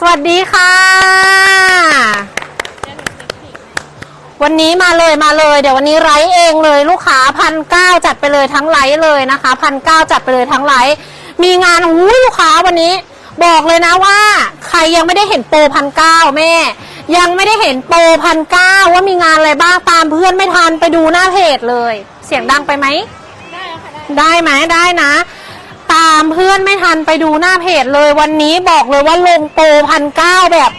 สวัสดีค่ะ วันนี้มาเลยมาเลย เดี๋ยววันนี้ไลฟ์เองเลยลูกค้าพันเก้าจัดไปเลยทั้งไลฟ์เลยนะคะพันเก้าจัดไปเลยทั้งไลฟ์มีงานอู้ลูกค้าวันนี้ บอกเลยนะว่า ใครยังไม่ได้เห็นโปรพันเก้าแม่ ยังไม่ได้เห็นโปรพันเก้าว่ามีงานอะไรบ้างตามเพื่อนไม่ทันไปดูหน้าเพจเลย เสียงดังไปไหมได้แล้วค่ะได้ได้ไหมได้นะตามเพื่อนไม่ทันไปดูหน้าเพจเลยวันนี้บอกเลยว่าลงโปรพันเก้าแบบ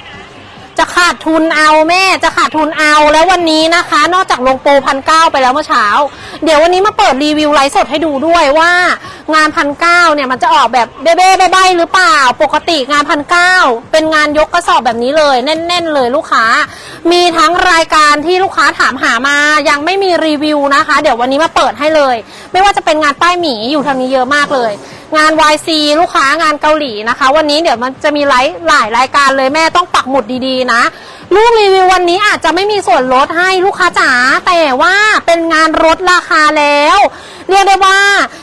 จะขาดทุนเอาแม่จะขาดทุนเอาแล้ววันนี้นะคะ นอกจากลงโปรพันเก้าไปแล้วเมื่อเช้า เดี๋ยววันนี้มาเปิดรีวิวไลฟ์สดให้ดูด้วยว่างานพันเก้าเนี่ยมันจะออกแบบเบ้เบ้ใบๆหรือเปล่า ปกติงานพันเก้าเป็นงานยกกระสอบแบบนี้เลยแน่น ๆ เลยลูกค้า มีทั้งรายการที่ลูกค้าถามหามายังไม่มีรีวิวนะคะ เดี๋ยววันนี้มาเปิดให้เลย ไม่ว่าจะเป็นงานป้ายหมีอยู่ทางนี้เยอะมากเลย งาน YC ลูกค้างานเกาหลีนะคะ วันนี้เดี๋ยวมันจะมีไลฟ์หลายรายการเลยแม่ต้องปักหมุดดีๆนะลูกรีวิววันนี้อาจจะไม่มีส่วนลดให้ลูกค้าจ๋าแต่ว่าเป็นงานลดราคาแล้ว เรียกได้ว่า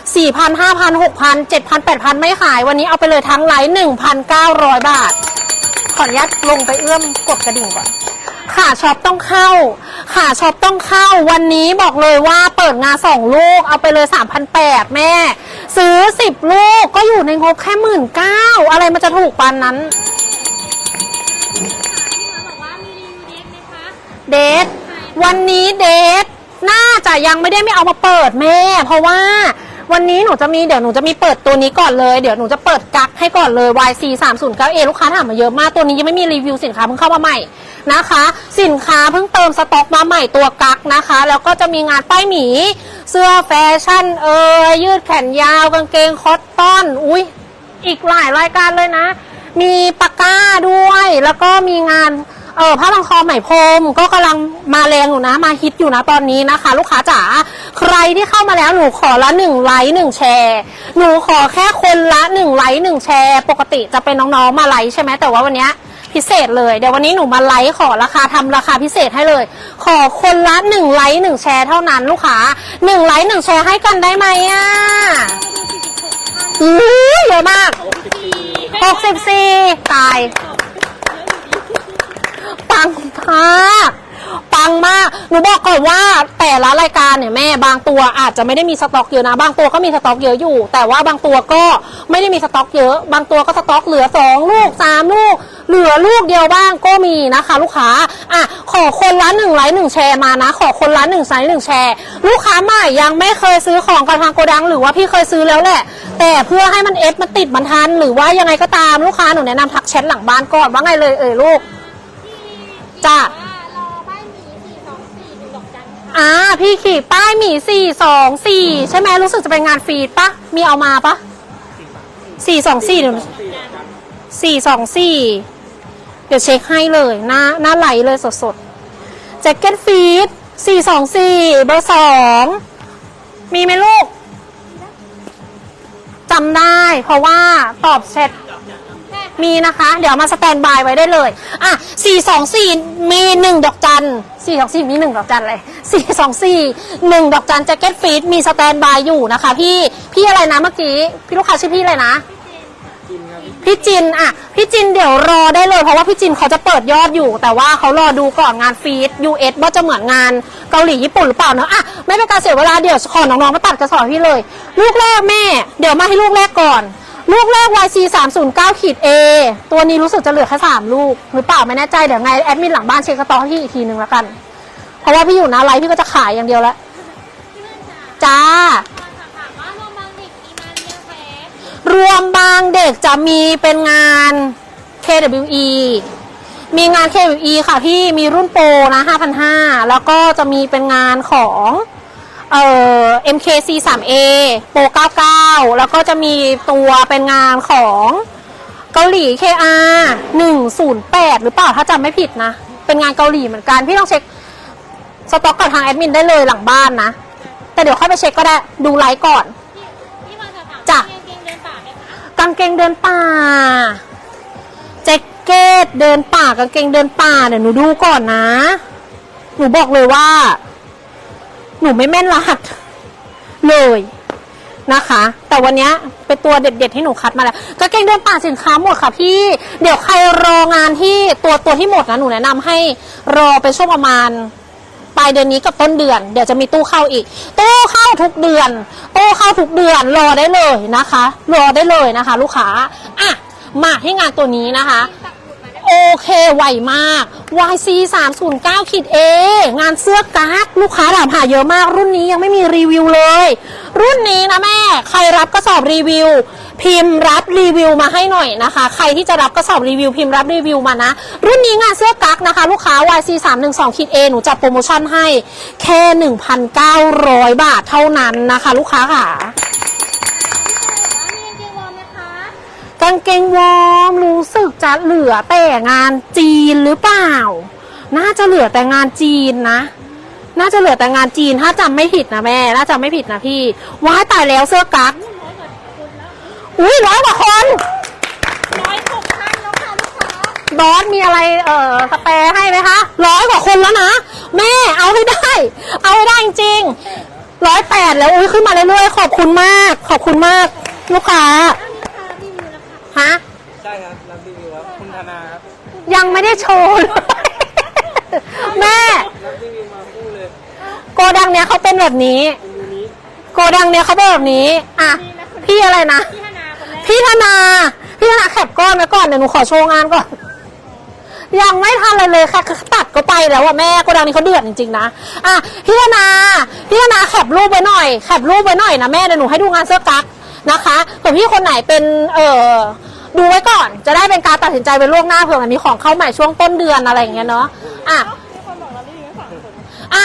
4,000 5,000 6,000 7,000 8,000 ไม่ขาย วันนี้เอาไปเลยทั้งไลฟ์1,900 บาท ขออนุญาตลงไปเอื้อมกดกระดิ่งก่อน ขาช็อปต้องเข้า ขาช็อปต้องเข้า วันนี้บอกเลยว่าเปิดงานสองลูกเอาไปเลย3,800แม่ ซื้อ 10 ลูกก็อยู่ในงบแค่หมื่นเก้าอะไรมันจะถูกปานนั้นพี่มาบอกว่ามีรีวิวเด็กไหมคะเดทวันนี้เดทน่าจะยังไม่ได้ไม่เอามาเปิดแม่ เพราะว่าวันนี้หนูจะมีเดี๋ยวหนูจะมีเปิดตัวนี้ก่อนเลย เดี๋ยวหนูจะเปิดกักให้ก่อนเลย YC 3 0 9 A ลูกค้าถามมาเยอะมากตัวนี้ยังไม่มีรีวิวสินค้าเพิ่งเข้ามาใหม่ นะคะ สินค้าเพิ่งเติมสต็อกมาใหม่ตัวกักนะคะ แล้วก็จะมีงานป้ายหมี เสื้อแฟชั่นเอ่ยยืดแขนยาวกางเกงคอตตอน อุ้ยอีกหลายรายการเลยนะ มีปากก้าด้วย แล้วก็มีงานเออผ้าพันคอไหม่พรมก็กำลังมาแรงอยู่นะมาฮิตอยู่นะตอนนี้นะคะ ลูกค้าจ๋าใครที่เข้ามาแล้วหนูขอละหนึ่งไลค์หนึ่งแชร์หนูขอแค่คนละหนึ่งไลค์หนึ่งแชร์ ปกติจะเป็นน้องๆมาไลค์ใช่ไหมแต่ว่าวันนี้ พิเศษเลย เดี๋ยววันนี้หนูมาไลค์ขอราคาทำราคาพิเศษให้เลย ขอคนละหนึ่งไลค์หนึ่งแชร์เท่านั้นลูกค้าหนึ่งไลค์หนึ่งแชร์ให้กันได้ไหมอะอู้เยอะมากหกสิบสี่ตาย ปังมาก ปังมากหนูบอกก่อนว่าแต่ละรายการเนี่ยแม่บางตัวอาจจะไม่ได้มีสต็อกเยอะนะ บางตัวก็มีสต็อกเยอะอยู่ แต่ว่าบางตัวก็ไม่ได้มีสต็อกเยอะ บางตัวก็สต็อกเหลือสองลูกสามลูก เหลือลูกเดียวบ้างก็มีนะคะ ลูกค้าอะขอคนละหนึ่งไลค์หนึ่งแชร์มานะ ขอคนละหนึ่งไลค์หนึ่งแชร์ ลูกค้าใหม่ยังไม่เคยซื้อของกับทางโกดัง หรือว่าพี่เคยซื้อแล้วแหละ แต่เพื่อให้มันเอฟมันติดมันทัน หรือว่ายังไงก็ตามลูกค้าหนูแนะนำทักแชทหลังบ้านก่อนว่าไงเลยเอ่ยลูกจ้ารอบ้านหมีสี่สองสี่ดูด อ่าพี่ขี่ป้ายหมีสี่สองสี่ใช่ไหมรู้สึกจะเป็นงานฟรีดปะมีเอามาปะสี่สองสี่เดี๋ยวสี่สองสี่เดี๋ยวเช็คให้เลย หน้าหน้าไหลเลยสดๆแจ็คเก็ตฟีดสี่สองสี่เบอร์สองมีไหมลูกจำได้เพราะว่าตอบแชท มีนะคะ เดี๋ยวมาสแตนบายไว้ได้เลยอะ424 มีหนึ่งดอกจัน424 มีหนึ่งดอกจันเลย424หนึ่งดอกจันแจ็คเก็ตฟีดมีสแตนบายอยู่นะคะ พี่ พี่อะไรนะเมื่อกี้ พี่ลูกค้าชื่อพี่อะไรนะ พี่จินอะ พี่จินเดี๋ยวรอได้เลยเพราะว่าพี่จินเขาจะเปิดยอดอยู่ แต่ว่าเขารอดูก่อนงานฟีด US ว่าจะเหมือนงานเกาหลีญี่ปุ่นหรือเปล่าเนอะอะไม่เป็นการเสียเวลาเดี๋ยวขอน้องๆมาตัดกระสอบพี่เลย ลูกแรกแม่ เดี๋ยวมาให้ลูกแรกก่อน ลูกแรก YC 3 0 9ขีด A ตัวนี้รู้สึกจะเหลือแค่สามลูก หรือเปล่าไม่แน่ใจ เดี๋ยวไงแอดมินหลังบ้านเช็คสต็อกพี่อีกทีหนึ่งแล้วกัน เพราะว่าพี่อยู่นะไลฟ์พี่ก็จะขายอย่างเดียวแล้ว จ้าถามว่าโรแมนติกอีมาเรียแพ้รวมบางเด็กจะมีเป็นงาน KWE มีงาน KWE ค่ะพี่มีรุ่นโปรนะ5,500 แล้วก็จะมีเป็นงานของ เอ่อ MKC 3A โปร99 แล้วก็จะมีตัวเป็นงานของเกาหลี KR 108 หรือเปล่าถ้าจำไม่ผิดนะ เป็นงานเกาหลีเหมือนกัน พี่ต้องเช็คสต็อกกับทางแอดมินได้เลยหลังบ้านนะ แต่เดี๋ยวค่อยไปเช็คก็ได้ดูไลฟ์ก่อน พี่มาจะถามจ้ะว่าเกงเดินป่าไหมคะกางเกงเดินป่าแจ็คเก็ตเดินป่ากางเกงเดินป่าเดี๋ยวหนูดูก่อนนะ หนูบอกเลยว่า หนูไม่แม่นรหัสเลยนะคะ แต่วันนี้เป็นตัวเด็ดๆที่หนูคัดมาแล้วกางเกงเดินป่าสินค้าหมดค่ะพี่ เดี๋ยวใครรองานที่ตัวตัวที่หมดนะหนูแนะนำให้รอไปช่วงประมาณปลายเดือนนี้กับต้นเดือน เดี๋ยวจะมีตู้เข้าอีก ตู้เข้าทุกเดือน ตู้เข้าทุกเดือนรอได้เลยนะคะ รอได้เลยนะคะ ลูกค้าอะมาที่งานตัวนี้นะคะ โอเคไหวมาก YC 3 0 9ขีด A งานเสื้อกั๊กลูกค้าถามหาเยอะมาก รุ่นนี้ยังไม่มีรีวิวเลย รุ่นนี้นะแม่ ใครรับกระสอบรีวิว พิมพ์รับรีวิวมาให้หน่อยนะคะ ใครที่จะรับกระสอบรีวิว พิมพ์รับรีวิวมานะ รุ่นนี้งานเสื้อกั๊กนะคะ ลูกค้า YC 3 1 2ขีด A หนูจัดโปรโมชั่นให้แค่ 1,900 บาทเท่านั้นนะคะ ลูกค้าค่ะ กางเกงวอร์มรู้สึกจะเหลือแต่งานจีนหรือเปล่า น่าจะเหลือแต่งานจีนนะ น่าจะเหลือแต่งานจีนถ้าจำไม่ผิดนะแม่ น่าจะไม่ผิดนะพี่ ว้ายตายแล้วเสื้อกั๊กอุ้ยร้อยกว่าคนร้อยหกพันแล้วค่ะลูกค้าบอสมีอะไรเอ่อสแปรให้ไหมคะร้อยกว่าคนแล้วนะ แม่เอาให้ได้ เอาให้ได้จริงร้อยแปดแล้วอุ้ยขึ้นมาเรื่อยๆขอบคุณมาก ขอบคุณมาก ลูกค้า ฮะ ใช่ครับรับรีวิวครับคุณธนาครับยังไม่ได้โชว์เลย แม่รับรีวิวมาคู่เลยโกดังเนี้ยเขาเป็นแบบนี้ คุณยูนี้โกดังเนี้ยเขาเป็นแบบนี้ อะ พี่อะไรนะ พี่ธนาคนแรกพี่ธนา พี่ธนาแคปก้อนไว้ก่อนเดี๋ยวหนูขอโชว์งานก่อน ยังไม่ทันอะไรเลยค่ะคือตัดก็ไปแล้วอะแม่โกดังนี้เขาเดือดจริงๆนะอะพี่ธนาพี่ธนาแคปรูปไว้หน่อยแคปรูปไว้หน่อยนะแม่เดี๋ยวหนูให้ดูงานเสื้อกั๊กนะคะเผื่อพี่คนไหนเป็นเอ่อ ดูไว้ก่อนจะได้เป็นการตัดสินใจไปล่วงหน้าเผื่อมันมีของเข้าใหม่ช่วงต้นเดือนอะไรอย่างเงี้ยเนาะอะทุกคนบอกเรารีวิวสองคนอะ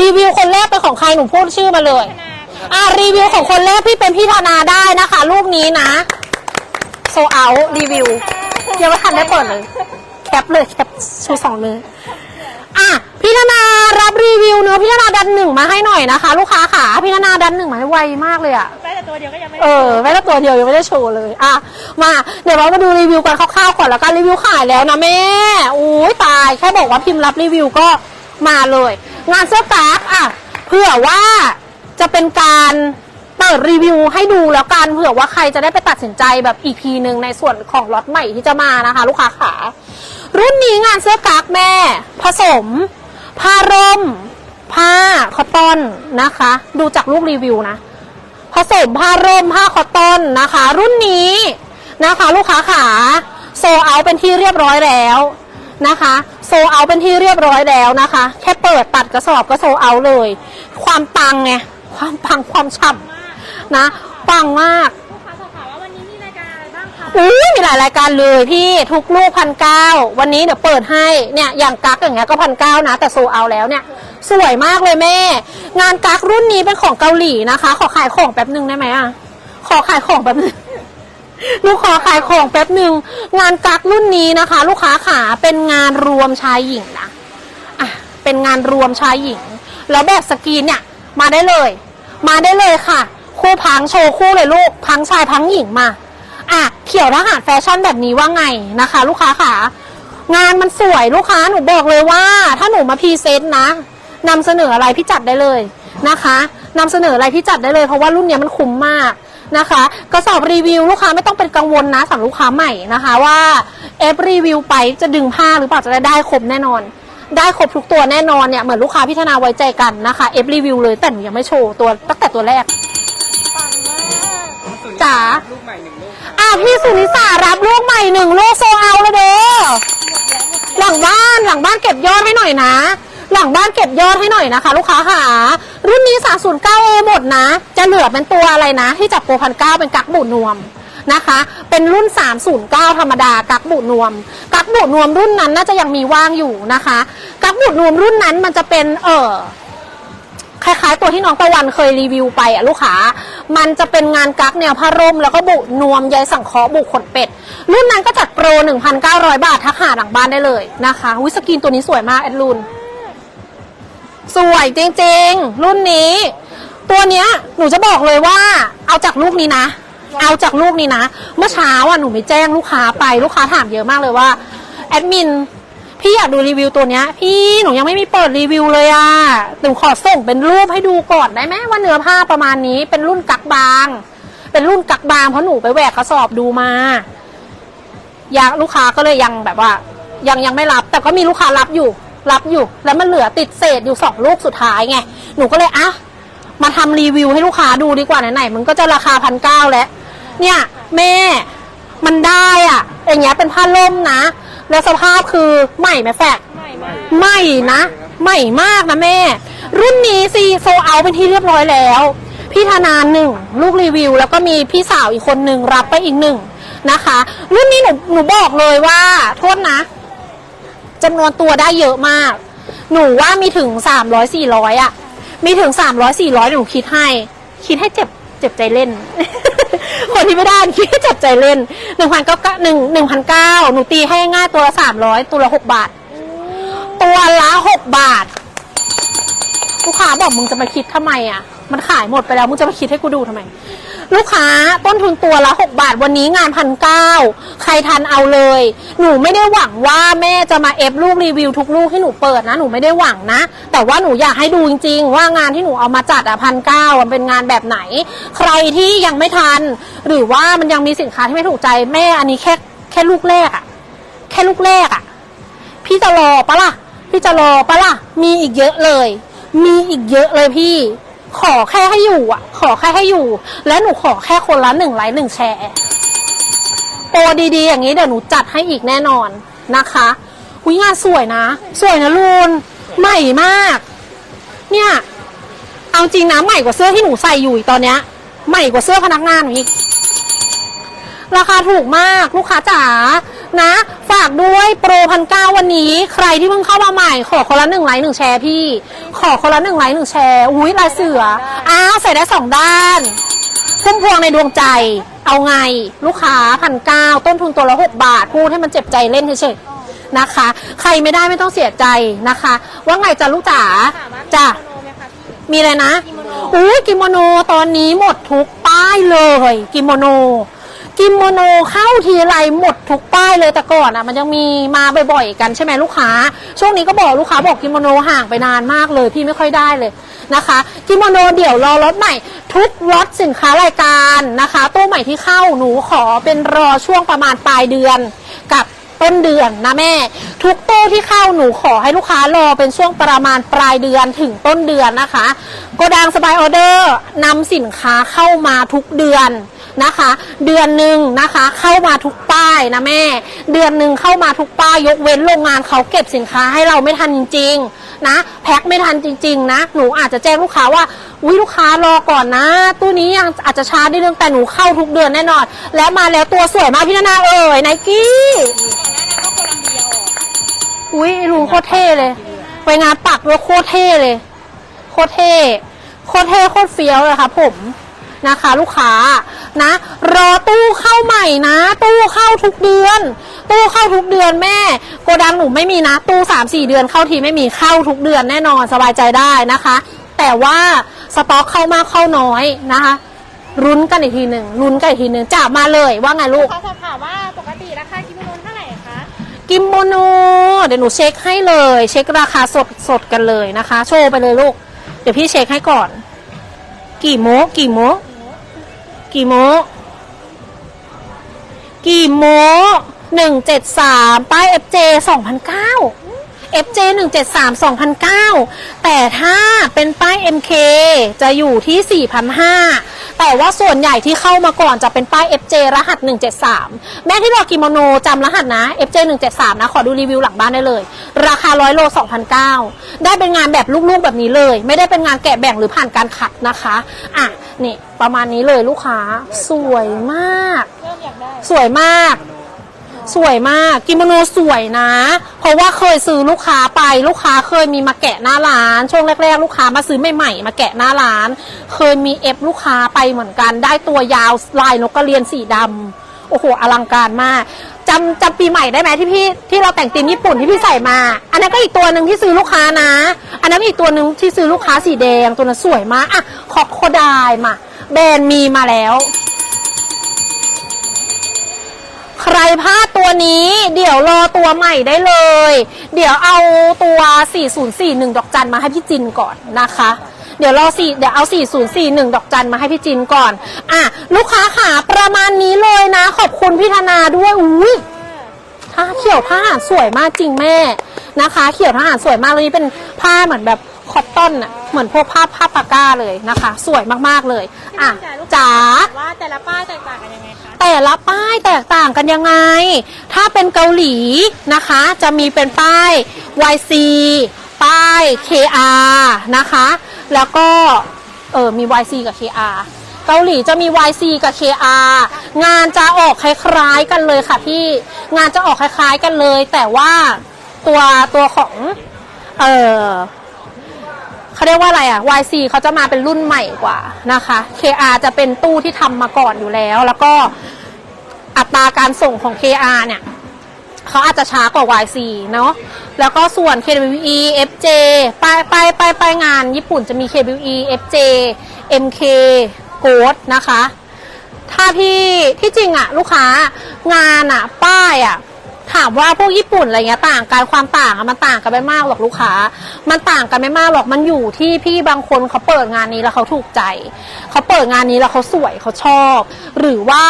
รีวิวคนแรกเป็นของใครหนูพูดชื่อมาเลย อะรีวิวของคนแรกพี่เป็นพี่ธนาได้นะคะ ลูกนี้นะโซเอารีวิวยังไม่ทันได้เปิดเลย แคปเลยแคปชูสองมือ อะพี่ธนารับรีวิวเนื้อะพี่ธนาดันหนึ่งมาให้หน่อยนะคะ ลูกค้าขาพี่ธนาดันหนึ่งมาให้ไวมากเลยอะได้แต่ตัวเดียวก็ยังไม่เออไม่ได้ตัวเดียวยังไม่ได้โชว์เลยอะมาเดี๋ยวเรามาดูรีวิวกันคร่าวๆก่อนแล้วกันรีวิวขายแล้วนะแม่อุ้ยตายแค่บอกว่าพิมพ์รับรีวิวก็มาเลย งานเสื้อกราฟอะเผื่อว่าจะเป็นการเปิดรีวิวให้ดูแล้วกันเผื่อว่าใครจะได้ไปตัดสินใจแบบอีกทีหนึ่งในส่วนของล็อตใหม่ที่จะมานะคะ ลูกค้าขา รุ่นนี้งานเสื้อกราฟแม่ ผสม ผ้าร่ม ผ้าคอตตอนนะคะ ดูจากรูปรีวิวนะ ผสมผ้าร่มผ้าคอตตอนนะคะ รุ่นนี้นะคะ ลูกค้าขาโซเอาเป็นที่เรียบร้อยแล้วนะคะโซเอาเป็นที่เรียบร้อยแล้วนะคะ แค่เปิดตัดกระสอบก็โซเอาเลย ความปังไงความปังความฉ่ำนะปังมาก อุ้ยมีหลายรายการเลยพี่ทุกลูกพันเก้าวันนี้เดี๋ยวเปิดให้เนี่ยอย่างกักอย่างเงี้ยก็พันเก้านะ แต่โซเอาแล้วเนี่ย สวยมากเลยแม่ งานกักรุ่นนี้เป็นของเกาหลีนะคะ ขอขายของแป๊บหนึ่งได้ไหมอะขอขายของแป๊บหนึงลูกขอขายของแป๊บหนึ่งงานกักรุ่นนี้นะคะ ลูกค้าขาเป็นงานรวมชายหญิงนะอะเป็นงานรวมชายหญิง แล้วแบบสกรีนเนี่ย มาได้เลย มาได้เลยค่ะ คู่พังโชว์คู่เลยลูกพังชายพังหญิงมา อะเขียวทหารแฟชั่นแบบนี้ว่าไงนะคะ ลูกค้าขางานมันสวยลูกค้าหนูบอกเลยว่า ถ้าหนูมาพรีเซนต์นะนำเสนออะไรพี่จัดได้เลยนะคะนำเสนออะไรพี่จัดได้เลยเพราะว่ารุ่นเนี้ยมันคุ้มมากนะคะกระสอบรีวิวลูกค้าไม่ต้องเป็นกังวลนะสำหรับลูกค้าใหม่นะคะว่าเอฟรีวิวไปจะดึงผ้าหรือเปล่าจะได้ได้ครบแน่นอน ได้ครบทุกตัวแน่นอนเนี่ยเหมือนลูกค้าพิจารณาไว้ใจกันนะคะเอฟรีวิวเลยแต่หนูยังไม่โชว์ตัวตั้งแต่ตัวแรกปังมากจ๋า ลูกใหม่หนึ่งลูกอะ พี่สุนิสารับลูกใหม่หนึ่งลูกโซเอาเลยเด้อหลังบ้านหลังบ้านเก็บยอดให้หน่อยนะ หลังบ้านเก็บยอดให้หน่อยนะคะ ลูกค้าค่ะรุ่นนี้ 309A หมดนะ จะเหลือเป็นตัวอะไรนะ ที่จับโปรพันเก้าเป็นกักบูดนวมนะคะ เป็นรุ่น 309 ธรรมดา กักบูดนวม กักบูดนวมรุ่นนั้นน่าจะยังมีว่างอยู่นะคะ กักบูดนวมรุ่นนั้นมันจะเป็นเออ คล้ายๆ ตัวที่น้องตะวันเคยรีวิวไปอะลูกค้า มันจะเป็นงานกั๊กแนวผ้าร่ม แล้วก็บุนวมใยสังเคราะห์บุขนเป็ด รุ่นนั้นก็จัดโปร 1,900 บาททักหาหลังบ้านได้เลยนะคะวิสกินตัวนี้สวยมากแอดลูนสวยจริงๆ รุ่นนี้ ตัวเนี้ยหนูจะบอกเลยว่า เอาจากลูกนี้นะ เอาจากลูกนี้นะ เมื่อเช้าอะหนูไม่แจ้งลูกค้าไปลูกค้าถามเยอะมากเลยว่าแอดมิน พี่อยากดูรีวิวตัวเนี้ย พี่หนูยังไม่มีเปิดรีวิวเลยอะหนูขอส่งเป็นรูปให้ดูก่อนได้ไหมว่าเนื้อผ้าประมาณนี้เป็นรุ่นกักบาง เป็นรุ่นกักบางเพราะหนูไปแหวกกระสอบดูมาอยังลูกค้าก็เลยยังแบบว่า ยังยังไม่รับแต่ก็มีลูกค้ารับอยู่ รับอยู่ แล้วมันเหลือติดเศษอยู่สองลูกสุดท้ายไงหนูก็เลยอะมาทำรีวิวให้ลูกค้าดูดีกว่าไหนๆมันก็จะราคาพันเก้าแล้วเนี่ย แม่มันได้อะอย่างเงี้ยเป็นผ้าล่มนะ แล้วสภาพคือใหม่ไหมแฟกใหม่มากใหม่นะ ใหม่มากนะแม่ รุ่นนี้ซีโซเอาเป็นที่เรียบร้อยแล้ว พี่ธนาหนึ่งลูกรีวิว แล้วก็มีพี่สาวอีกคนหนึ่งรับไปอีกหนึ่งนะคะ รุ่นนี้หนูหนูบอกเลยว่า โทษนะจำนวนตัวได้เยอะมาก หนูว่ามีถึงสามร้อยสี่ร้อยอะมีถึงสามร้อยสี่ร้อยหนูคิดให้ คิดให้เจ็บ เจ็บใจเล่น คนที่ไม่ได้คิดเจ็บใจเล่นหนึ่งพันเก้าหนึ่งหนึ่งพันเก้าหนูตีให้ง่ายตัวละสามร้อยตัวละหกบาท ตัวละหกบาท ลูกค้าบอกมึงจะมาคิดทำไมอะ มันขายหมดไปแล้วมึงจะมาคิดให้กูดูทำไม ลูกค้าต้นทุนตัวละหกบาทวันนี้งานพันเก้าใครทันเอาเลย หนูไม่ได้หวังว่าแม่จะมาเอฟลูกรีวิวทุกลูกให้หนูเปิดนะ หนูไม่ได้หวังนะ แต่ว่าหนูอยากให้ดูจริง ๆ ว่างานที่หนูเอามาจัดอะพันเก้ามันเป็นงานแบบไหน ใครที่ยังไม่ทัน หรือว่ามันยังมีสินค้าที่ไม่ถูกใจแม่อันนี้แค่แค่ลูกแรกอะแค่ลูกแรกอะพี่จะรอปะล่ะพี่จะรอปะล่ะมีอีกเยอะเลย มีอีกเยอะเลยพี่ ขอแค่ให้อยู่อะ ขอแค่ให้อยู่ และหนูขอแค่คนละหนึ่งไลค์หนึ่งแชร์โปรดีๆ อย่างนี้เดี๋ยวหนูจัดให้อีกแน่นอนนะคะหุยงานสวยนะ สวยนะลูนใหม่มาก เนี่ย เอาจริงนะใหม่กว่าเสื้อที่หนูใส่อยู่ตอนเนี้ย ใหม่กว่าเสื้อพนักงานหนูอีกราคาถูกมากลูกค้าจ๋า นะ ฝากด้วยโปรพันเก้าวันนี้ ใครที่เพิ่งเข้ามาใหม่ ขอคนละหนึ่งไลค์หนึ่งแชร์พี่ ขอคนละหนึ่งไลค์หนึ่งแชร์ อุ้ยลายเสือ อ้าวใส่ได้สองด้านพุ่มพวงในดวงใจ เอาไงลูกค้าพันเก้าต้นทุนตัวละหกบาท พูดให้มันเจ็บใจเล่นเฉยๆนะคะ ใครไม่ได้ไม่ต้องเสียใจนะคะ ว่าไงจ้ะลูกจ๋าจ้ะมีอะไรนะอุ้ยกิโมโนตอนนี้หมดทุกป้ายเลย กิโมโน กิโมโนเข้าทีไรหมดทุกป้ายเลยแต่ก่อนอะ มันยังมีมาบ่อยๆกันใช่ไหมลูกค้า ช่วงนี้ก็บอกลูกค้าบอกกิโมโนห่างไปนานมากเลย พี่ไม่ค่อยได้เลยนะคะกิโมโนเดี๋ยวรอรถใหม่ ทุกรถสินค้ารายการนะคะตู้ใหม่ที่เข้าหนูขอเป็นรอช่วงประมาณปลายเดือนกับต้นเดือนนะแม่ ทุกตู้ที่เข้าหนูขอให้ลูกค้ารอเป็นช่วงประมาณปลายเดือนถึงต้นเดือนนะคะโกดังสบายออเดอร์นำสินค้าเข้ามาทุกเดือน นะคะ เดือนหนึ่งนะคะ เข้ามาทุกป้ายนะแม่ เดือนหนึ่งเข้ามาทุกป้ายยกเว้นโรงงานเขาเก็บสินค้าให้เราไม่ทันจริงๆนะแพ็คไม่ทันจริง ๆ นะหนูอาจจะแจ้งลูกค้าว่าอุ้ยลูกค้ารอก่อนนะ ตู้นี้ยังอาจจะช้าได้เรื่องแต่หนูเข้าทุกเดือนแน่นอน แล้วมาแล้วตัวสวยมากพี่นานาเอ่ยไนกี้ก่อนหน้านั้ก็โคลัมเบียออกอุ้ยลุงโคตรเท่เลย ไปงานปักแล้วโคตรเท่เลย โคตรเท่โคตรเท่โคตรเฟี้ยวเลยค่ะผม นะคะ ลูกค้านะ รอตู้เข้าใหม่นะ ตู้เข้าทุกเดือน ตู้เข้าทุกเดือนแม่ โกดังหนูไม่มีนะ ตู้สามสี่เดือนเข้าทีไม่มีเข้าทุกเดือนแน่นอนสบายใจได้นะคะ แต่ว่าสต็อกเข้ามากเข้าน้อยนะคะรุ้นกันอีกทีหนึ่งรุ้นกันอีกทีหนึ่งจับมาเลยว่าไงลูกขอสอบถามว่าปกติราคากิโมโนเท่าไหร่คะกิมโมโนเดี๋ยวหนูเช็คให้เลย เช็คราคาสดสดกันเลยนะคะ โชว์ไปเลยลูก เดี๋ยวพี่เช็คให้ก่อน กี่โมกี่โม กี่โมกี่โมหนึ่งเจ็ดสามป้าย FJ สองพันเก้า FJ หนึ่งเจ็ดสามสองพันเก้าแต่ถ้าเป็นป้าย MK จะอยู่ที่สี่พันห้า แต่ว่าส่วนใหญ่ที่เข้ามาก่อนจะเป็นป้าย FJ รหัส 173 แม่ที่รอกิโมโนจำรหัสนะ FJ 173นะ ขอดูรีวิวหลังบ้านได้เลย ราคา100โล2,009ได้เป็นงานแบบลูกๆแบบนี้เลย ไม่ได้เป็นงานแกะแบ่งหรือผ่านการขัดนะคะอะนี่ประมาณนี้เลยลูกค้า สวยมาก สวยมาก สวยมากกิโมโนสวยนะ เพราะว่าเคยซื้อลูกค้าไปลูกค้าเคยมีมาแกะหน้าร้าน ช่วงแรก ๆ ลูกค้ามาซื้อใหม่ๆมาแกะหน้าร้าน เคยมีเอฟลูกค้าไปเหมือนกัน ได้ตัวยาวลายนกกระเรียนสีดำโอ้โหอลังการมากจำจำปีใหม่ได้ไหมที่พี่ที่เราแต่งตีมญี่ปุ่นที่พี่ใส่มา อันนั้นก็อีกตัวหนึ่งที่ซื้อลูกค้านะ อันนั้นอีกตัวหนึ่งที่ซื้อลูกค้าสีแดงตัวนั้นสวยมากอะขอบโคดายมาแบรนด์มีมาแล้ว ใครพลาดตัวนี้เดี๋ยวรอตัวใหม่ได้เลย เดี๋ยวเอาตัว 4041 ดอกจันมาให้พี่จินก่อนนะคะ เดี๋ยวรอสี่เดี๋ยวเอาสี่ศูนย์สี่หนึ่งดอกจันมาให้พี่จินก่อน อะ ลูกค้าขาประมาณนี้เลยนะ ขอบคุณพี่ธนาด้วยอุ้ยผ้าเขียวทหาสวยมากจริงแม่นะคะ เขียวทหาสวยมากเลยนี่เป็นผ้าเหมือนแบบ คอตตอนอะเหมือนพวกผ้าผ้าปากก้าเลยนะคะ สวยมากๆเลยอะจ๋า ว่าแต่ละป้ายแตกต่างกันยังไงคะ แต่ละป้ายแตกต่างกันยังไง ถ้าเป็นเกาหลีนะคะ จะมีเป็นป้าย YC ป้าย KR นะคะ แล้วก็เออมี YC กับ KR เกาหลีจะมี YC กับ KR งานจะออกคล้ายๆกันเลยค่ะพี่ งานจะออกคล้ายๆกันเลย แต่ว่าตัวตัวของเออ เขาเรียกว่าอะไรอะ YC เขาจะมาเป็นรุ่นใหม่กว่านะคะ KR จะเป็นตู้ที่ทำมาก่อนอยู่แล้ว แล้วก็อัตราการส่งของ KR เนี่ยเขาอาจจะช้ากว่า YC เนาะ แล้วก็ส่วน KWE FJ ไปไปไปไปงานญี่ปุ่นจะมี KWE FJ MK Gold นะคะ ถ้าพี่ที่จริงอะลูกค้างานอะป้ายอะ ถามว่าพวกญี่ปุ่นอะไรเงี้ยต่างกันความต่างอะมันต่างกันไม่มากหรอกลูกค้า มันต่างกันไม่มากหรอกมันอยู่ที่พี่บางคนเขาเปิดงานนี้แล้วเขาถูกใจเขาเปิดงานนี้แล้วเขาสวยเขาชอบ หรือว่า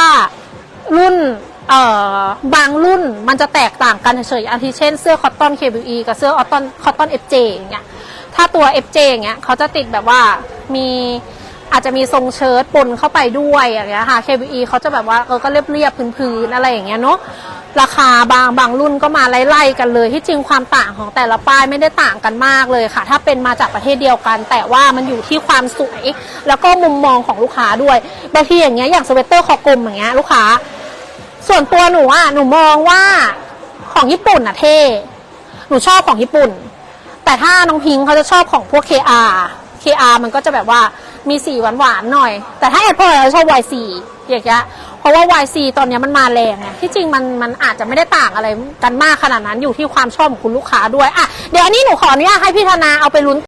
รุ่นเอ่อบางรุ่นมันจะแตกต่างกันเฉยๆอันที่เช่นเสื้อคอตตอน KWE กับเสื้อคอตตอนคอตตอน FJ อย่างเงี้ยถ้าตัว FJ อย่างเงี้ยเขาจะติดแบบว่ามี อาจจะมีทรงเชิ้ตปนเข้าไปด้วยอย่างเงี้ยค่ะ KWE เขาจะแบบว่าเออก็เรียบๆพื้นๆอะไรอย่างเงี้ยเนาะราคาบางบางรุ่นก็มาไล่ๆกันเลย ที่จริงความต่างของแต่ละป้ายไม่ได้ต่างกันมากเลยค่ะ ถ้าเป็นมาจากประเทศเดียวกัน แต่ว่ามันอยู่ที่ความสวย แล้วก็มุมมองของลูกค้าด้วยบางทีอย่างเงี้ยอย่างสเวตเตอร์คอกลมอย่างเงี้ยลูกค้า ส่วนตัวหนูอะหนูมองว่าของญี่ปุ่นอะเท่หนูชอบของญี่ปุ่น แต่ถ้าน้องพิงเขาจะชอบของพวก KR KR มันก็จะแบบว่ามีสีหวานๆหน่อย แต่ถ้าแอดพอเราชอบ YC อย่างเงี้ยเพราะว่า YC ตอนนี้มันมาแรงไงที่จริงมันมันอาจจะไม่ได้ต่างอะไรกันมากขนาดนั้นอยู่ที่ความชอบของคุณลูกค้าด้วยอะเดี๋ยวอันนี้หนูขออนุญาตให้พี่ธนาเอาไปลุ้น